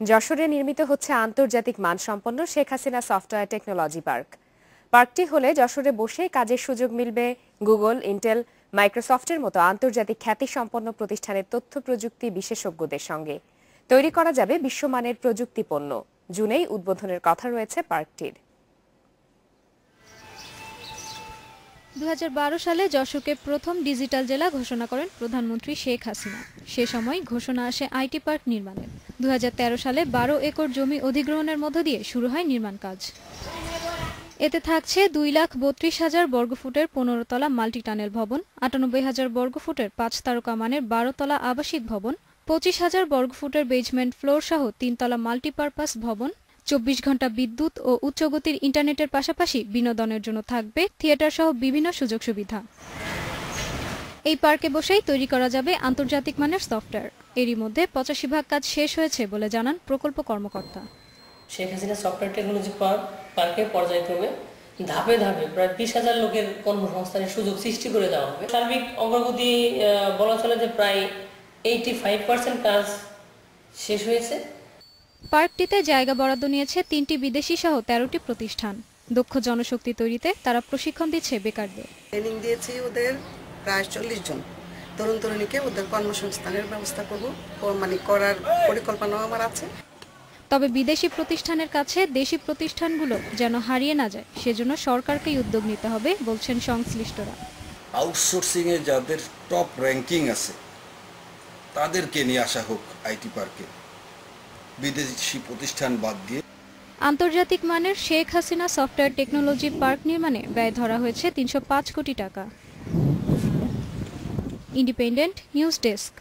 যশোরে নির্মিত হচ্ছে আন্তর্জাতিক মানসম্পন্ন Sheikh Hasina software technology park. পার্কটি হলে যশোরে বসেই কাজের সুযোগ মিলবে গুগল, ইন্টেল, মাইক্রোসফটের মতো আন্তর্জাতিক খ্যাতিসম্পন্ন প্রতিষ্ঠানের তথ্য প্রযুক্তি বিশেষজ্ঞদের সঙ্গে। তৈরি করা যাবে বিশ্বমানের প্রযুক্তি পণ্য। জুনেই উদ্বোধনের কথা রয়েছে পার্কটির। দু হাজার বারো সালে যশোরকে প্রথম ডিজিটাল জেলা ঘোষণা করেন প্রধানমন্ত্রী শেখ হাসিনা। সে সময় ঘোষণা আসে আইটি পার্ক নির্মাণের। দু হাজার তেরো সালে বারো একর জমি অধিগ্রহণের মধ্য দিয়ে শুরু হয় নির্মাণ কাজ। এতে থাকছে দুই লাখ বত্রিশ হাজার বর্গফুটের পনেরো তলা মাল্টি টানেল ভবন, আটানব্বই হাজার বর্গফুটের পাঁচ তারকা মানের বারো তলা আবাসিক ভবন, পঁচিশ হাজার বর্গফুটের বেজমেন্ট ফ্লোর সহ তিনতলা মাল্টিপারপাস ভবন, চব্বিশ ঘণ্টা বিদ্যুৎ ও উচ্চগতির ইন্টারনেটের পাশাপাশি বিনোদনের জন্য থাকবে থিয়েটার সহ বিভিন্ন সুযোগ সুবিধা। এই পার্কে বসেই তৈরি করা যাবে আন্তর্জাতিক মানের সফটওয়্যার। এরই মধ্যে পঁচাশি ভাগ কাজ শেষ হয়েছে বলে জানান প্রকল্প কর্মকর্তা। Sheikh Hasina software technology park পার্কে পর্যায়ক্রমে ধাপে ধাপে প্রায় বিশ হাজার লোকের কর্মসংস্থানের সুযোগ সৃষ্টি করে দেওয়া হবে। সার্বিক অগ্রগতি বলা চলে যে প্রায় এইটি ফাইভ পার্সেন্ট কাজ শেষ হয়েছে। পার্কটিতে জায়গা বরাদ্দ নিয়েছে তিনটি বিদেশি সহ তেরোটি প্রতিষ্ঠান। দক্ষ জনশক্তি তৈরিতে তারা প্রশিক্ষণ দিচ্ছে বেকারদের। ট্রেনিং দিয়েছি ওদের। প্রায় চল্লিশ জন তরুণ তরুণীকে ওদের কর্মসংস্থানের ব্যবস্থা করব। মানে করার পরিকল্পনাও আমার আছে। তবে বিদেশি প্রতিষ্ঠানের কাছে দেশি প্রতিষ্ঠানগুলো যেন হারিয়ে না যায় সেজন্য সরকারকেই উদ্যোগ নিতে হবে বলছেন সংশ্লিষ্টরা। আউটসোর্সিংয়ে যাদের টপ র্যাঙ্কিং আছে তাদেরকে নিয়ে আসা হোক আইটি পার্কে। বিদেশি প্রতিষ্ঠান বাদ দিয়ে আন্তর্জাতিক মানের Sheikh Hasina software technology park নির্মাণে ব্যয় ধরা হয়েছে তিনশো পাঁচ কোটি টাকা। Independent News Desk.